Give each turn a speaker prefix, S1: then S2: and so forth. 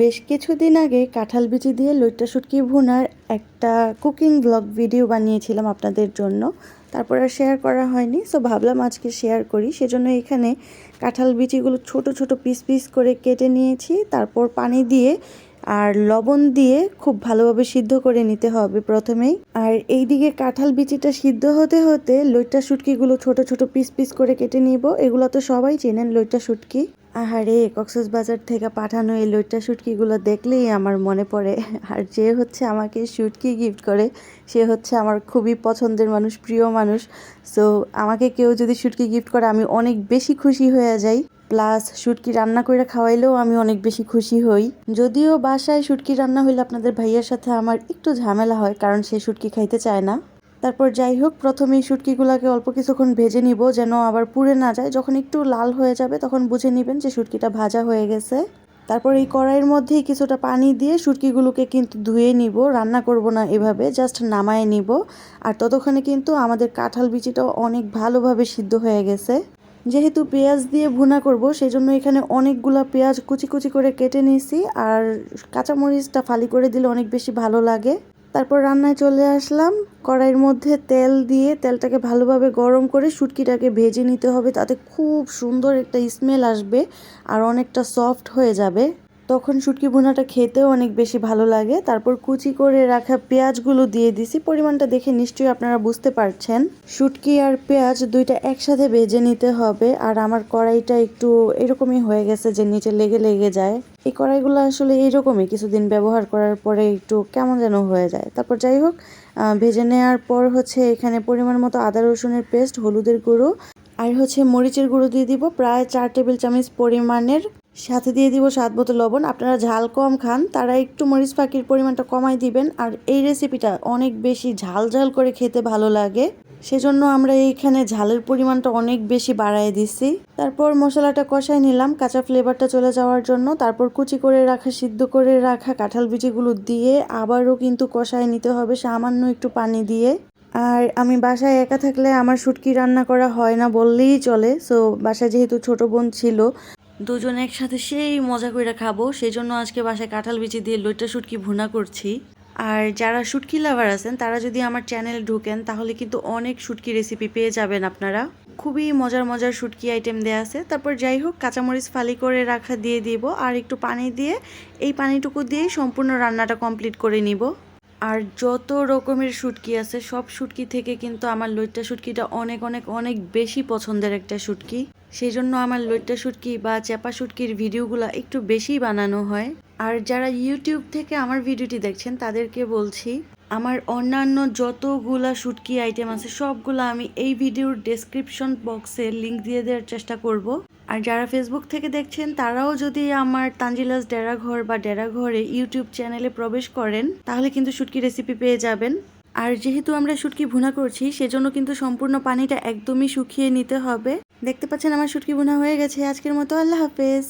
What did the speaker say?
S1: বেশ কিছুদিন আগে কাঁঠাল বিচি দিয়ে লইট্টা শুটকি ভুনার একটা কুকিং ব্লগ ভিডিও বানিয়েছিলাম আপনাদের জন্য। তারপর আর শেয়ার করা হয়নি সো ভাবলাম আজকে শেয়ার করি। সেজন্য এখানে কাঁঠাল বিচিগুলো ছোট ছোট পিস পিস করে কেটে নিয়েছি। তারপর পানি দিয়ে আর লবণ দিয়ে খুব ভালোভাবে সিদ্ধ করে নিতে হবে প্রথমেই। আর এইদিকে কাঁঠাল বিচিটা সিদ্ধ হতে হতে লইট্টা শুটকিগুলো ছোট ছোট পিস পিস করে কেটে নিব। এগুলো তো সবাই চেনেন লইট্টা শুটকি। আহারে, কক্সবাজার থেকে পাঠানো এই লইট্টা শুটকিগুলো দেখলেই আমার মনে পড়ে। আর যে হচ্ছে আমাকে শুটকি গিফট করে, সে হচ্ছে আমার খুবই পছন্দের মানুষ, প্রিয় মানুষ। সো আমাকে কেউ যদি শুটকি গিফট করে, আমি অনেক বেশি খুশি হয়ে যাই। প্লাস শুটকি রান্না করে খাওয়াইলেও আমি অনেক বেশি খুশি হই। যদিও বাসায় শুটকি রান্না হইলে আপনাদের ভাইয়ের সাথে আমার একটু ঝামেলা হয়, কারণ সে শুটকি খাইতে চায় না। তারপর যাই হোক প্রথমে এই শুটকিগুলোকে অল্প কিছুক্ষণ ভেজে নিব যেন আবার পুড়ে না যায়। যখন একটু লাল হয়ে যাবে, তখন বুঝে নেবেন যে শুটকিটা ভাজা হয়ে গেছে। তারপর এই কড়াইয়ের মধ্যেই কিছুটা পানি দিয়ে শুটকিগুলোকে কিন্তু ধুয়ে নিব। রান্না করব না এভাবে, জাস্ট নামায় নিব। আর ততক্ষণে কিন্তু আমাদের কাঁঠাল বিচিটাও অনেক ভালোভাবে সিদ্ধ হয়ে গেছে। যেহেতু পেঁয়াজ দিয়ে ভুনা করব সেই জন্য এখানে অনেকগুলা পেঁয়াজ কুচি কুচি করে কেটে নিয়েছি। আর কাঁচামরিচটা ফালি করে দিলে অনেক বেশি ভালো লাগে। তারপর রান্নায় চলে আসলাম। কড়াইয়ের মধ্যে তেল দিয়ে তেলটাকে ভালোভাবে গরম করে শুটকিটাকে ভেজে নিতে হবে। তাতে খুব সুন্দর একটা স্মেল আসবে আর অনেকটা সফট হয়ে যাবে। তখন শুটকি ভুনাটা খেতেও অনেক বেশি ভালো লাগে। তারপর কুচি করে রাখা পেঁয়াজগুলো দিয়ে দিছি। পরিমাণটা দেখে নিশ্চয়ই আপনারা বুঝতে পারছেন। শুটকি আর পেঁয়াজ দুইটা একসাথে ভেজে নিতে হবে। আর আমার কড়াইটা একটু এরকমই হয়ে গেছে যে নিচে লেগে লেগে যায়। এই কড়াইগুলো আসলে এইরকমই কিছুদিন ব্যবহার করার পরে একটু কেমন যেন হয়ে যায়। তারপর যাই হোক ভেজে নেওয়ার পর হচ্ছে এখানে পরিমাণ মতো আদা, রসুনের পেস্ট, হলুদের গুঁড়ো আর হচ্ছে মরিচের গুঁড়ো দিয়ে দিব। প্রায় চার টেবিল চামচ পরিমাণের সাথে দিয়ে দিব স্বাদ মতো লবণ। আপনারা ঝাল কম খান, তারা একটু মরিচ পাখির পরিমাণটা কমাই দিবেন। আর এই রেসিপিটা অনেক বেশি ঝাল ঝাল করে খেতে ভালো লাগে। সেজন্য আমরা এইখানে ঝালের পরিমাণটা অনেক বেশি বাড়ায় দিছি। তারপর মশলাটা কষাই নিলাম, কাঁচা ফ্লেভারটা চলে যাওয়ার জন্য। তারপর কুচি করে রাখা, সিদ্ধ করে রাখা কাঁঠাল বিচিগুলো দিয়ে আবারও কিন্তু কষায় নিতে হবে, সামান্য একটু পানি দিয়ে। আর আমি বাসায় একা থাকলে আমার শুটকি রান্না করা হয় না বললেই চলে। সো বাসায় যেহেতু ছোট বোন ছিল দুজন একসাথে সেই মজা করে খাব সেই জন্য আজকে বাসায় কাঁঠাল বিচি দিয়ে লইটা শুটকি ভুনা করছি। আর যারা শুটকি লাভার আছেন, তারা যদি আমার চ্যানেলে ঢুকেন, তাহলে কিন্তু অনেক শুটকি রেসিপি পেয়ে যাবেন আপনারা। খুবই মজার মজার শুটকি আইটেম দেওয়া আছে। তারপর যাই হোক, কাঁচামরিচ ফালি করে রাখা দিয়ে দিব, আর একটু পানি দিয়ে এই পানিটুকু দিয়েই সম্পূর্ণ রান্নাটা কমপ্লিট করে নিব। আর যত রকমের শুটকি আছে, সব শুটকি থেকে কিন্তু আমার লইট্টা শুটকিটা অনেক অনেক অনেক বেশি পছন্দের একটা শুটকি। সেই জন্য আমার লইট্টা শুটকি বা চেপা শুটকির ভিডিওগুলো একটু বেশি বানানো হয়। আর যারা ইউটিউব থেকে আমার ভিডিওটি দেখছেন, তাদেরকে বলছি, আমার অন্যান্য যতগুলা শুটকি আইটেম আছে, সবগুলো আমি এই ভিডিওর ডেসক্রিপশন বক্সে লিংক দিয়ে দেওয়ার চেষ্টা করব। আর যারা ফেসবুক থেকে দেখছেন, তারাও যদি আমার তানজিলাস ডেরাঘর বা ডেরাঘরে ইউটিউব চ্যানেলে প্রবেশ করেন, তাহলে কিন্তু শুটকি রেসিপি পেয়ে যাবেন। আর যেহেতু আমরা শুটকি ভুনা করছি, সেজন্য কিন্তু সম্পূর্ণ পানিটা একদমই শুকিয়ে নিতে হবে। দেখতে পাচ্ছেন আমার শুটকি বোনা হয়ে গেছে। আজকের মতো আল্লাহ হাফেজ।